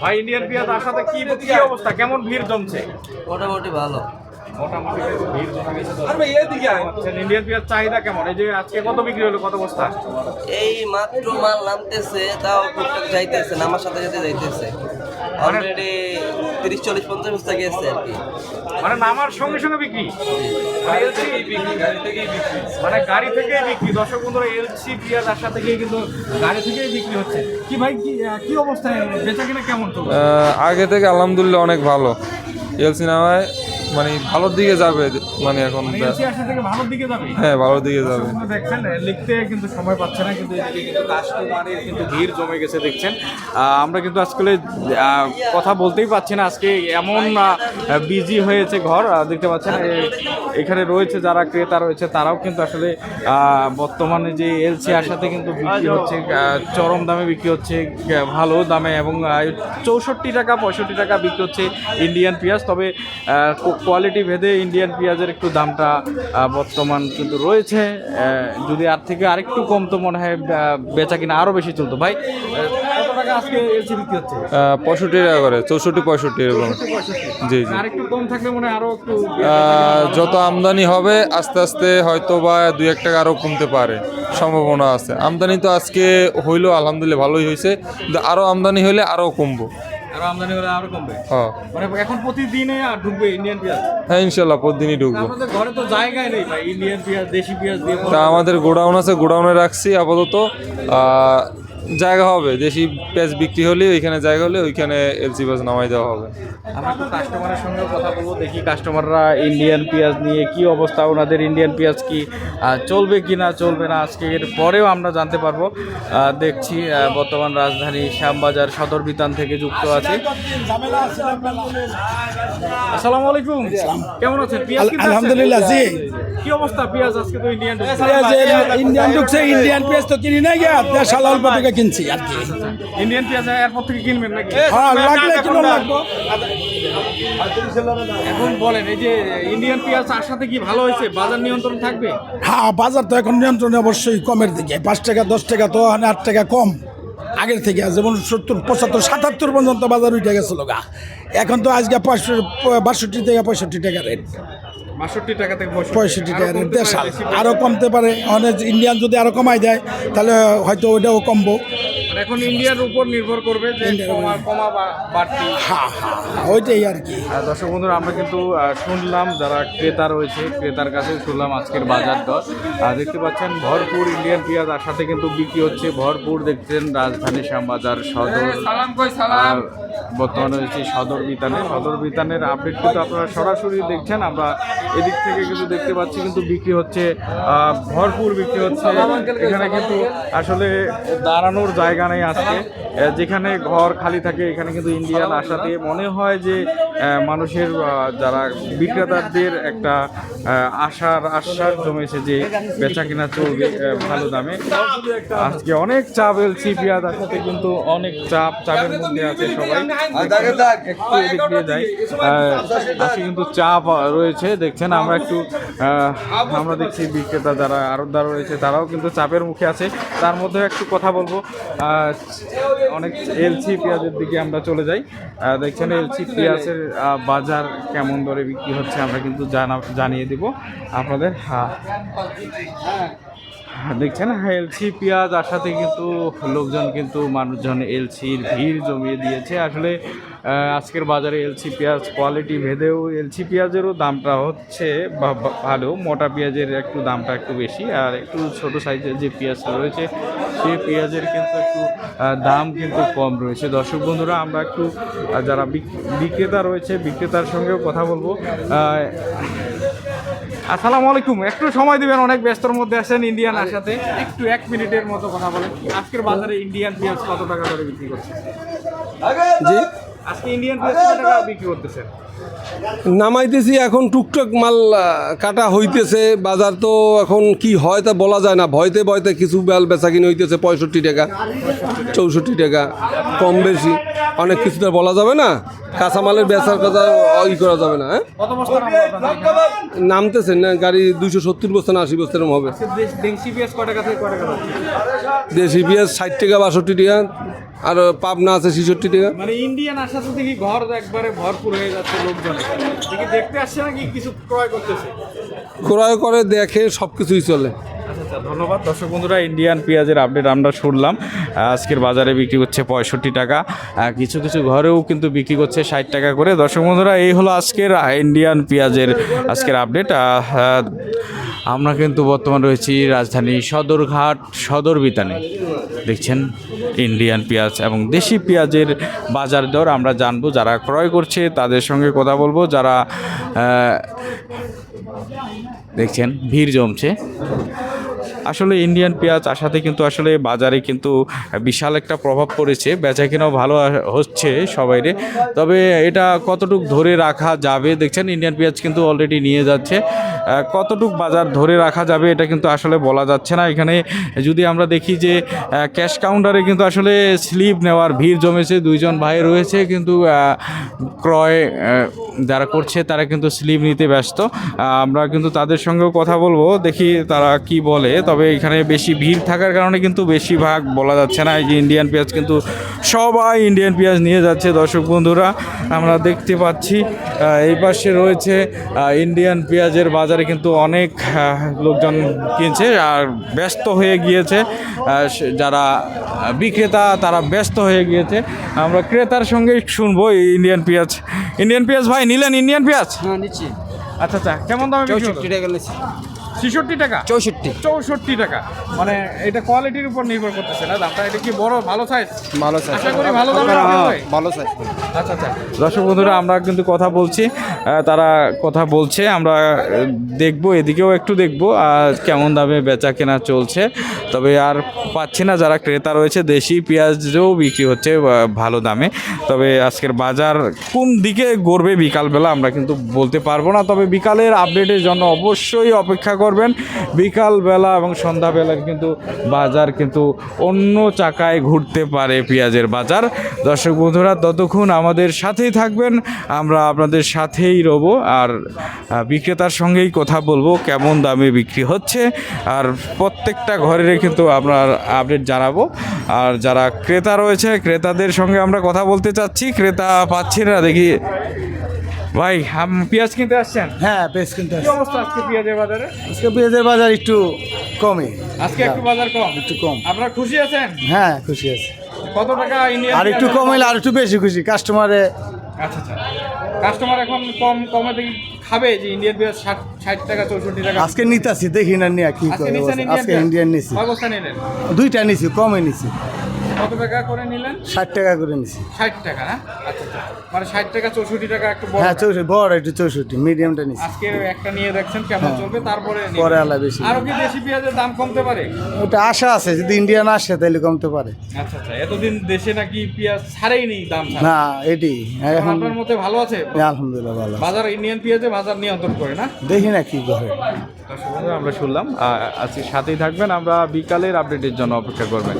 ভাই ইন্ডিয়ান পেঁয়াজ আসাতে কি কি অবস্থা? কেমন ভিড় জমছে? মোটামুটি ভালো। মোটামুটি ভিড় জমে গেছে আচ্ছা, ইন্ডিয়ান পেঁয়াজ চাহিদা কেমন? এই যে আজকে কত বিক্রি হলো কত বস্তা? এই মাত্র মাল নামতেছে তাও টুকটাক যাইতেছে নামার সাথে সাথে যাইতেছে। অলরেডি তিরিশ চল্লিশ পঞ্চাশ বস্তা গেছে আর কি। মানে নামার সঙ্গে সঙ্গে বিক্রি? মানে বিক্রি। মানে গাড়ি থেকেই বিক্রি। দর্শক বন্ধুরা এলসি পিয়াজ আসা থেকেই কিন্তু গাড়ি থেকেই বিক্রি হচ্ছে। কি ভাই কি অবস্থায়? বেচা কিনা কেমন আগে থেকে আলহামদুলিল্লাহ অনেক ভালো। এলসি নামায় মানে ভালোর দিকে যাবে মানে এখন মানে ভালোর দিকে যাবে? হ্যাঁ ভালোর দিকে যাবে। দেখছেন লিখতে কিন্তু সময় পাচ্ছে না কিন্তু এদিকে কিন্তু কাস্টমারের কিন্তু ভিড় জমে গেছে দেখছেন। আমরা কিন্তু আজকে কথা বলতেই পাচ্ছি না আজকে এমন বিজি হয়েছে ঘর। দেখতে পাচ্ছেন এখানে রয়েছে যারা ক্রেতা রয়েছে তারাও কিন্তু আসলে বর্তমানে যে এলসি আসাতে কিন্তু বিক্রি হচ্ছে চরম দামে বিক্রি হচ্ছে ভালো দামে এবং চৌষট্টি টাকা পঁয়ষট্টি টাকা বিক্রি হচ্ছে ইন্ডিয়ান পেঁয়াজ তবে কোয়ালিটি ভেদে ইন্ডিয়ান পেঁয়াজের একটু দামটা বর্তমান কিন্তু রয়েছে। যদি আর থেকে আরেকটু কম তো মনে হয় বেচা কিনা আরও বেশি চলতো। ভাই পঁয়ষট্টি টাকা করে চৌষট্টি পঁয়ষট্টি এরকম। জি যত আমদানি হবে আস্তে আস্তে হয়তো বা দুই এক টাকা আরও কমতে পারে সম্ভাবনা আছে। আমদানি তো আজকে হইল আলহামদুলিল্লাহ ভালোই হয়েছে কিন্তু আরও আমদানি হলে আরও কমবো। আরও আমদানি হলে আরও কমবে। হ্যাঁ মানে এখন প্রতিদিনে আর ঢুকবে ইন্ডিয়ান পেঁয়াজ হ্যাঁ ইনশাল্লাহ প্রতিদিনই ঢুকবে। আমাদের ঘরে তো জায়গায় নেই ভাই ইন্ডিয়ান পেঁয়াজ দেশি পেঁয়াজ দিয়ে তা আমাদের গোডাউন আছে গোডাউনে রাখছি আপাতত। আহ, জায়গা হবে দেশি পেঁয়াজ বিক্রি হলে ওইখানে জায়গা হলে ওইখানে এলসি পেঁয়াজ নামাই দেওয়া হবে। আমরা একটু কাস্টমারের সঙ্গে কথা বলব দেখি কাস্টমাররা ইন্ডিয়ান পেঁয়াজ নিয়ে কি অবস্থা ওনাদের ইন্ডিয়ান পেঁয়াজ কি চলবে কি না চলবে না আজকে এর পরেও আমরা জানতে পারব। দেখছি বর্তমান রাজধানী শ্যামবাজার সদর বিতান থেকে যুক্ত আছে। আসসালামু আলাইকুম। কেমন আছেন? পেঁয়াজ আলহামদুলিল্লাহ, জি। কি অবস্থা পেঁয়াজ আজকে তো ইন্ডিয়ান ইন্ডিয়ান ঢুকছে ইন্ডিয়ান পেঁয়াজ তো কিনি না গিয়া দেশ হালাল পাটুকে কিনছি আর কি। ইন্ডিয়ান পেঁয়াজ এয়ারপোর্ট থেকে কিনবেন নাকি? হ্যাঁ লাগলে কিনো লাগবো। এখন বলেন এই যে ইন্ডিয়ান পেঁয়াজ আসাতে কি ভালো হয়েছে? বাজার নিয়ন্ত্রণ থাকবে? হ্যাঁ বাজার তো এখন নিয়ন্ত্রণে অবশ্যই কমের দিকে। পাঁচ টাকা দশ টাকা তো আট টাকা কম। আগের থেকে যেমন সত্তর পঁচাত্তর সাতাত্তর পর্যন্ত বাজার উঠে গেছিল গা। এখন তো আজকে পাঁচশো বাষট্টি থেকে পঁয়ষট্টি টাকা রেট বাষট্টি টাকা থেকে পঁয়ষট্টি। টাকা রেট কমতে পারে, আরও কমতে পারে। অনেক ইন্ডিয়ান যদি আরও কমাই দেয় তাহলে হয়তো ওইটাও কমবো। এখন ইন্ডিয়ার উপর নির্ভর করবে যে কমা কমা বাড়তি। হ্যাঁ হ্যাঁ হ্যাঁ, ওইটাই আর কি। আর দর্শক বন্ধুরা আমরা কিন্তু শুনলাম যারা ক্রেতা রয়েছে ক্রেতার কাছে শুনলাম আজকের বাজার দর। আর দেখতে পাচ্ছেন ভরপুর ইন্ডিয়ান পেঁয়াজ আসাতে কিন্তু বিক্রি হচ্ছে। ভরপুর দেখছেন রাজধানী শ্যামবাজার সদর। আর বর্তমানে হচ্ছে সদর বিতানে। সদর বিতানের আপডেট কিন্তু আপনারা সরাসরি দেখছেন, আমরা এদিক থেকে কিন্তু দেখতে পাচ্ছি কিন্তু বিক্রি হচ্ছে ভরপুর বিক্রি হচ্ছে। এখানে কিন্তু আসলে দাঁড়ানোর জায়গা নেই আজকে। যেখানে ঘর খালি থাকে, এখানে কিন্তু ইন্ডিয়ান আসাতে মনে হয় যে মানুষের যারা বিক্রেতাদের একটা আশার আশ্বাস জমেছে যে বেচা কিনা চলবে ভালো দামে। আজকে অনেক চাপ, এলসি, পেঁয়াজ আসাতে কিন্তু অনেক চাপ, চাপের মধ্যে আছে সবাই। একটু এদিক দিয়ে যাই আহ, আজকে কিন্তু চাপ রয়েছে দেখছেন আমরা একটু আমরা দেখছি বিক্রেতা যারা আরতদার রয়েছে তারাও কিন্তু চাপের মুখে আছে। তার মধ্যে একটু কথা বলব। অনেক এলসি পেঁয়াজের দিকে আমরা চলে যাই। দেখছেন এলসি পেঁয়াজের বাজার কেমন দরে বিক্রি হচ্ছে আমরা কিন্তু জানা জানিয়ে দিব আপনাদের। হ্যাঁ। দেখছেন এলসি পেঁয়াজ আসাতে কিন্তু লোকজন কিন্তু মানুষজন এলসির ভিড় জমিয়ে দিয়েছে। আসলে আজকের বাজারে এলসি পেঁয়াজ কোয়ালিটি ভেদেও এলসি পেঁয়াজেরও দামটা হচ্ছে ভালো, মোটা পেঁয়াজের একটু দামটা একটু বেশি, আর একটু ছোট সাইজের যে পেঁয়াজটা রয়েছে, সেই পেঁয়াজের কিন্তু একটু দাম কিন্তু কম রয়েছে। দর্শক বন্ধুরা, আমরা একটু যারা বিক- বিক্রেতা রয়েছে, বিক্রেতার সঙ্গেও কথা বলব। আসসালামু আলাইকুম। একটু সময় দিবেন অনেক ব্যস্তর মধ্যে আছেন ইন্ডিয়ান আসাতে একটু এক মিনিটের মতো কথা বলেন। আজকের বাজারে ইন্ডিয়ান পেঁয়াজ কত টাকা করে বিক্রি করছে জি। আজকে ইন্ডিয়ান পেঁয়াজ কত টাকা বিক্রি করতেছেন? নামাইতেছি এখন টুকটাক মাল কাটা হইতেছে। বাজার তো এখন কি হয় তা বলা যায় না। ভয়তে ভয়তে কিছু বেল বেচা কিনে হইতেছে পঁয়ষট্টি টাকা চৌষট্টি টাকা কম বেশি। অনেক কিছু তো বলা যাবে না। কাঁচামালের বেচার কথা ই করা যাবে না হ্যাঁ? নামতেছেন না গাড়ি দুইশো সত্তর বস্তা না আশি বস্তা এরকম হবে। আজকে দেশ- পেঁয়াজ ষাট টাকা বাষট্টি টাকা আর পাবনা আছে ছেষট্টি টাকা। মানে ইন্ডিয়ান আসাতে দেখি ঘর একবারে ভরপুর হয়ে যাচ্ছে লোকজনে। দেখি দেখতে আসছে নাকি কিছু ক্রয় করতেছে? ক্রয় করে দেখে সব কিছুই চলে। আচ্ছা আচ্ছা ধন্যবাদ। দর্শক বন্ধুরা ইন্ডিয়ান পেঁয়াজের আপডেট আমরা শুনলাম। আজকের বাজারে বিক্রি করছে পঁয়ষট্টি টাকা। কিছু কিছু ঘরেও কিন্তু বিক্রি করছে ষাট টাকা করে। দর্শক বন্ধুরা, এই হলো আজকের ইন্ডিয়ান পেঁয়াজের আজকের আপডেট আমরা কিন্তু বর্তমান রয়েছি রাজধানী সদরঘাট, সদর বিতানে। দেখছেন ইন্ডিয়ান পেঁয়াজ এবং দেশি পেঁয়াজের বাজার দর আমরা জানব। যারা ক্রয় করছে, তাদের সঙ্গে কথা বলব। যারা দেখছেন, ভিড় জমছে। আসলে ইন্ডিয়ান পেঁয়াজ আসাতে কিন্তু আসলে বাজারে কিন্তু বিশাল একটা প্রভাব পড়েছে বেচা কেনাও ভালো হচ্ছে সবাইরে। তবে এটা কতটুক ধরে রাখা যাবে, দেখছেন ইন্ডিয়ান পেঁয়াজ কিন্তু অলরেডি নিয়ে যাচ্ছে। কতটুক বাজার ধরে রাখা যাবে এটা কিন্তু আসলে বলা যাচ্ছে না। এখানে যদি আমরা দেখি যে ক্যাশ কাউন্টারে কিন্তু আসলে স্লিপ নেওয়ার ভিড় জমেছে, দুইজন ভাই রয়েছে কিন্তু ক্রয় যারা করছে তারা কিন্তু স্লিপ নিতে ব্যস্ত। আমরা কিন্তু তাদের সঙ্গেও কথা বলব, দেখি তারা কি বলে। তবে এখানে বেশি ভিড় থাকার কারণে কিন্তু বেশিরভাগ বলা যাচ্ছে না। এই যে ইন্ডিয়ান পেঁয়াজ কিন্তু সবাই ইন্ডিয়ান পেঁয়াজ নিয়ে যাচ্ছে, দর্শক বন্ধুরা। আমরা দেখতে পাচ্ছি এই পাশে রয়েছে ইন্ডিয়ান পেঁয়াজের বাজারে। কিন্তু অনেক লোকজন কিনছে আর ব্যস্ত হয়ে গিয়েছে। যারা বিক্রেতা তারা ব্যস্ত হয়ে গিয়েছে। আমরা ক্রেতার সঙ্গে শুনব ইন্ডিয়ান পেঁয়াজ ইন্ডিয়ান পেঁয়াজ ভাই নিলেন ইন্ডিয়ান পেঁয়াজ হ্যাঁ নিচ্ছি। আচ্ছা আচ্ছা কেমন দাম চৌষট্টি টাকা নিচ্ছি। ছেষট্টি টাকা? চৌষট্টি। চৌষট্টি টাকা। মানে এটা কোয়ালিটির উপর নির্ভর করতেছে না? দামটা এটা কি বড় ভালো সাইজ ভালো চাই আশা করি ভালো দামে বিক্রি ভালো চাই আচ্ছা আচ্ছা। দর্শক বন্ধুরা আমরা কিন্তু কথা বলছি তারা কথা বলছে আমরা দেখব এদিকেও একটু দেখব আর কেমন দামে বেচা কেনা চলছে। তবে আর পাচ্ছি না যারা ক্রেতা রয়েছে দেশি পেঁয়াজও বিক্রি হচ্ছে ভালো দামে। তবে আজকের বাজার কোন দিকে গড়বে বিকালবেলা আমরা কিন্তু বলতে পারব না। তবে বিকালের আপডেটের জন্য অবশ্যই অপেক্ষা করবেন। বিকালবেলা এবং সন্ধ্যাবেলার কিন্তু বাজার কিন্তু অন্য চাকায় ঘুরতে পারে পেঁয়াজের বাজার। দর্শক বন্ধুরা, ততক্ষণ আমাদের সাথেই থাকবেন। আমরা আপনাদের সাথেই রব আর বিক্রেতার সঙ্গেই কথা বলব, কেমন দামে বিক্রি হচ্ছে। আর প্রত্যেকটা ঘরের কিন্তু আপনার আপডেট জানাব। আর যারা ক্রেতা রয়েছে, ক্রেতাদের সঙ্গে আমরা কথা বলতে চাচ্ছি। ক্রেতা পাচ্ছি না, দেখি ভাই আম- পেঁয়াজ কিনতে আসছেন? হ্যাঁ বেশ কিন্তু কি অবস্থা আজকে পেঁয়াজের বাজারে? আজকে পেঁয়াজের বাজার একটু কমে আজকে একটু বাজার কম? একটু কম। আপনারা খুশি আছেন? হ্যাঁ খুশি আছে। কত টাকা ইন্ডিয়ান আর একটু কম হইলে আর একটু বেশি খুশি। কাস্টমারে আচ্ছা আচ্ছা। কাস্টমার এখন কম কমে দেখি খাবে যে ইন্ডিয়ান পেঁয়াজ ষাট ষাট টাকা চৌষট্টি টাকা। আজকে নিতাছি দেখি না নিয়ে কি করে আজকে ইন্ডিয়ান নিছি। বস্তা নিলেন? দুইটা নিছি কমে নিছি। কত টাকা করে নিলেন? ষাট টাকা করে নিছি। ষাট টাকা না? আচ্ছা আচ্ছা। মানে ষাট টাকা চৌষট্টি টাকা একটু বড় হ্যাঁ চৌষট্টি বড় একটু চৌষট্টি মিডিয়ামটা নিছি। আজকে একটা নিয়ে দেখছেন কেমন চলবে তারপরে। পরে আলা বেশি। আরও কি দেশি পেঁয়াজের দাম কমতে পারে? ওটা আশা আছে যদি ইন্ডিয়ান আসে তাহলে কমতে পারে। আচ্ছা আচ্ছা এতদিন দেশে নাকি পেঁয়াজ ছাড়েই নেই দাম না এটি এখন আপনার মতে ভালো আছে? আলহামদুলিল্লাহ ভালো বাজার ইন্ডিয়ান পেঁয়াজে বাজার নিয়ন্ত্রণ করে না? দেখি না কি করে। আমরা শুনলাম আজকে সাথেই থাকবেন আমরা বিকালের আপডেটের জন্য অপেক্ষা করবেন।